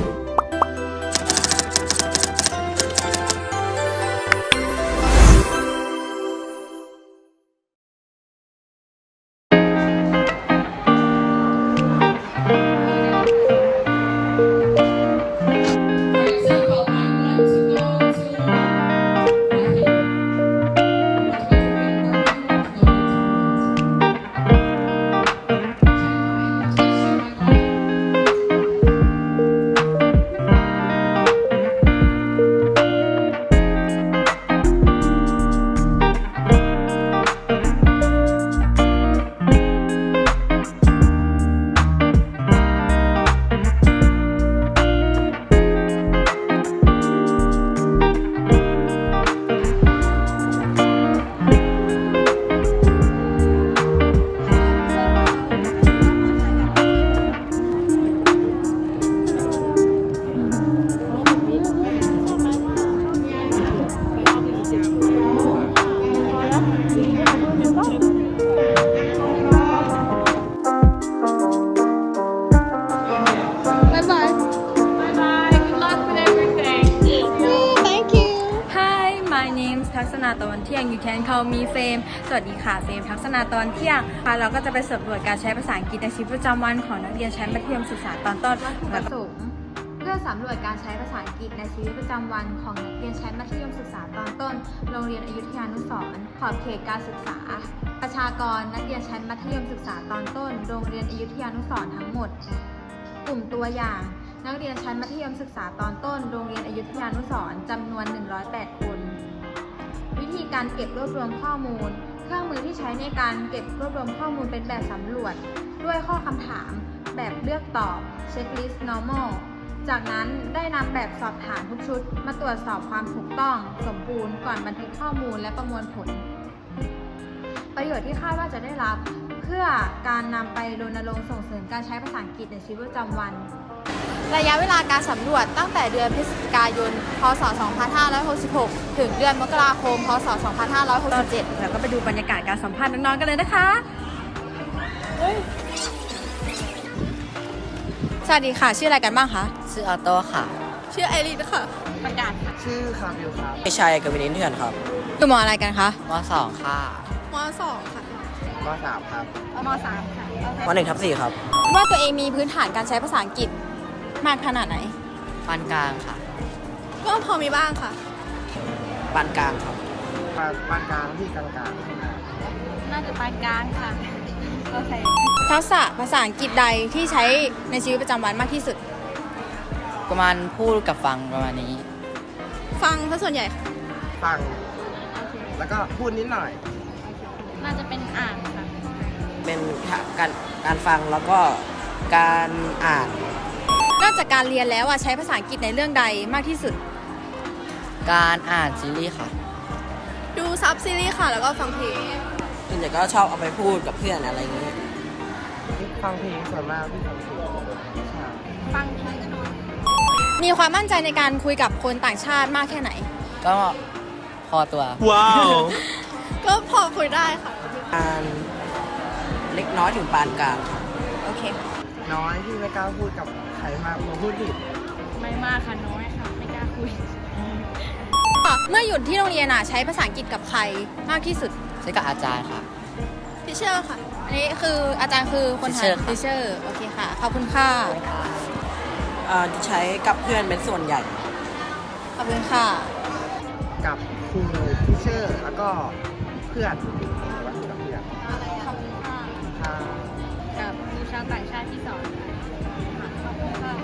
บ ทักษณาตะวันเที่ยง you can call me Fame สวัสดีค่ะเฟมทักษณาตะวันเที่ยงค่ะเราก็จะไปสำรวจการใช้ภาษาอังกฤษในชีวิตประจำวันของนักเรียนชั้นมัธยมศึกษาตอนต้นประสงค์เพื่อสำรวจการใช้ภาษาอังกฤษในชีวิตประจำวันของนักเรียนชั้นมัธยมศึกษาตอนต้น โรงเรียนอยุธยานุสรณ์ขอบเขตการศึกษา ประชากรนักเรียนชั้นมัธยมศึกษาตอนต้น โรงเรียนอยุธยานุสรณ์ทั้งหมด กลุ่มตัวอย่าง นักเรียนชั้นมัธยมศึกษาตอนต้น โรงเรียนอยุธยานุสรณ์จำนวน 108 คน วิธีการเก็บรวบรวมข้อมูล เครื่องมือที่ใช้ในการเก็บรวบรวมข้อมูลเป็นแบบสำรวจ ด้วยข้อคำถาม แบบเลือกตอบ checklist normal จากนั้นได้นำแบบสอบถามทุกชุด มาตรวจสอบความถูกต้อง สมบูรณ์ก่อนบันทึกข้อมูลและประมวลผล ประโยชน์ที่คาดว่าจะได้รับ เพื่อการนำไปรณรงค์ส่งเสริมการใช้ภาษาอังกฤษในชีวิตประจำวัน ระยะเวลาการสำรวจตั้งแต่เดือนพฤศจิกายน พศ 2566 ถึงเดือนมกราคม พศ 2567 แล้วก็ไปดูบรรยากาศการสัมภาษณ์น้องๆกันเลยนะคะ สวัสดีค่ะ ชื่ออะไรกันบ้างคะ ชื่อออโต้ค่ะชื่อไอรินค่ะ ประกาศค่ะชื่อคาบิลครับไม่ใช่กวินินเถื่อนครับอยู่มออะไรกันคะมสองค่ะมสองค่ะมสามครับมสามค่ะมหนึ่งทับสี่ครับ ว่าตัวเองมีพื้นฐานการใช้ภาษาอังกฤษ มากขนาดไหน ปานกลางค่ะก็พอมีบ้างค่ะ ปานกลางครับปานปานกลางที่กลางกลางน่าจะปานกลางค่ะ โอเค ทักษะภาษาอังกฤษใดที่ใช้ในชีวิตประจำวันมากที่สุด ประมาณพูดกับฟังประมาณนี้ ฟังซะส่วนใหญ่ค่ะฟัง แล้วก็พูดนิดหน่อย น่าจะเป็นอ่านค่ะ เป็นการการฟังแล้วก็การอ่าน นอกจากการเรียนแล้วอะใช้ภาษาอังกฤษในเรื่องใดมากที่สุด การอ่านซีรีส์ค่ะดูซับซีรีส์ค่ะ แล้วก็ฟังเพลงส่วนใหญ่ก็ชอบเอาไปพูดกับเพื่อนอะไรอย่างนี้ฟังเพลงส่วนมากที่ฟังเพลงใช่ฟังเพลงมีความมั่นใจในการคุยกับคนต่างชาติมากแค่ไหน ก็พอตัว ว้าว ก็พอคุยได้ค่ะ การเล็กน้อยถึงปานกลางครับโอเค น้อยที่ไม่กล้าพูดกับใครมากมาพูดดิไม่มากค่ะน้อยค่ะ ไม่กล้าคุย เมื่อหยุดที่โรงเรียนอะใช้ภาษาอังกฤษกับใครมากที่สุดใช้กับอาจารย์ค่ะ ทิเชอร์ค่ะ อันนี้คืออาจารย์คือคนไทย Teacher ค่ะ ทิเชอร์โอเคค่ะ ขอบคุณค่ะ เอ่อใช้กับเพื่อนเป็นส่วนใหญ่ ขอบคุณค่ะ กับครูทิเชอร์ แล้วก็เพื่อนหรือว่ากับเพื่อนขอบคุณค่ะ ค่ะ ที่สอนค่ะ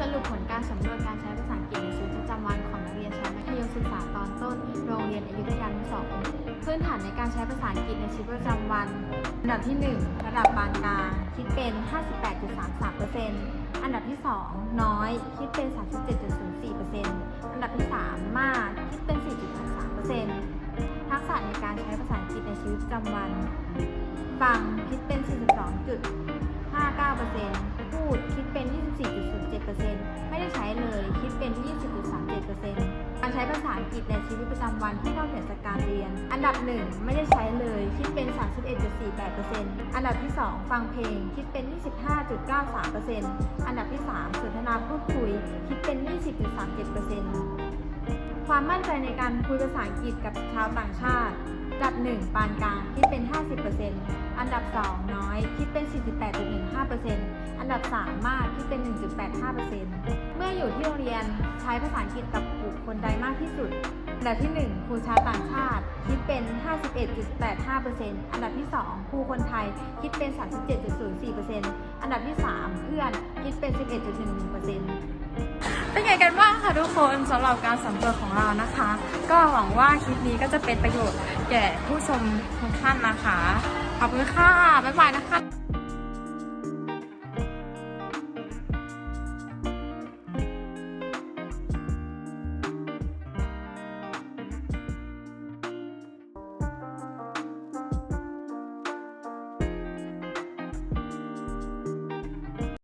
สรุปผลการสำรวจการใช้ภาษาอังกฤษในชีวิตประจำวันของนักเรียนชั้นมัธยมศึกษาตอนต้น โรงเรียนอยุธยานุสรณ์พื้นฐานในการใช้ภาษาอังกฤษในชีวิตประจำวัน อันดับที่ 1 ระดับปานกลางคิดเป็น 58.33%อันดับที่ 2 น้อย คิดเป็น 37.04%อันดับที่ 3 มาก คิดเป็น 4.33%ทักษะในการใช้ภาษาอังกฤษในชีวิตประจำวัน ฟังคิดเป็น 59%พูดคิดเป็น 24.07%ไม่ได้ใช้เลยคิดเป็น 20.37%การใช้ภาษาอังกฤษในชีวิตประจำวันที่นอกเหนือจากการเรียน อันดับ 1 ไม่ได้ใช้เลยคิดเป็น 31.48%อันดับที่ 2 ฟังเพลงคิดเป็น 25.93%อันดับที่ 3 สนทนาพูดคุยคิดเป็น 20.37%ความมั่นใจในการคุยภาษาอังกฤษกับชาวต่างชาติอันดับ 1 ปานกลางคิดเป็น 50% อันดับ 2 น้อย คิดเป็น 48.15%อันดับ 3 มาก คิดเป็น 1.85%เมื่ออยู่ที่โรงเรียนใช้ภาษาอังกฤษกับบุคคลใดมากที่สุด อันดับที่ 1 ครูชาวต่างชาติ คิดเป็น 51.85%อันดับที่ 2 ครูคนไทย คิดเป็น 37.04%อันดับที่ 3 เพื่อน คิดเป็น 11.11%เป็นไงกันบ้างคะทุกคนสำหรับการสำรวจของเรานะคะ ก็หวังว่าคลิปนี้ก็จะเป็นประโยชน์แก่ผู้ชมทุกท่านนะคะ ขอบคุณค่ะ บ๊ายบายนะคะ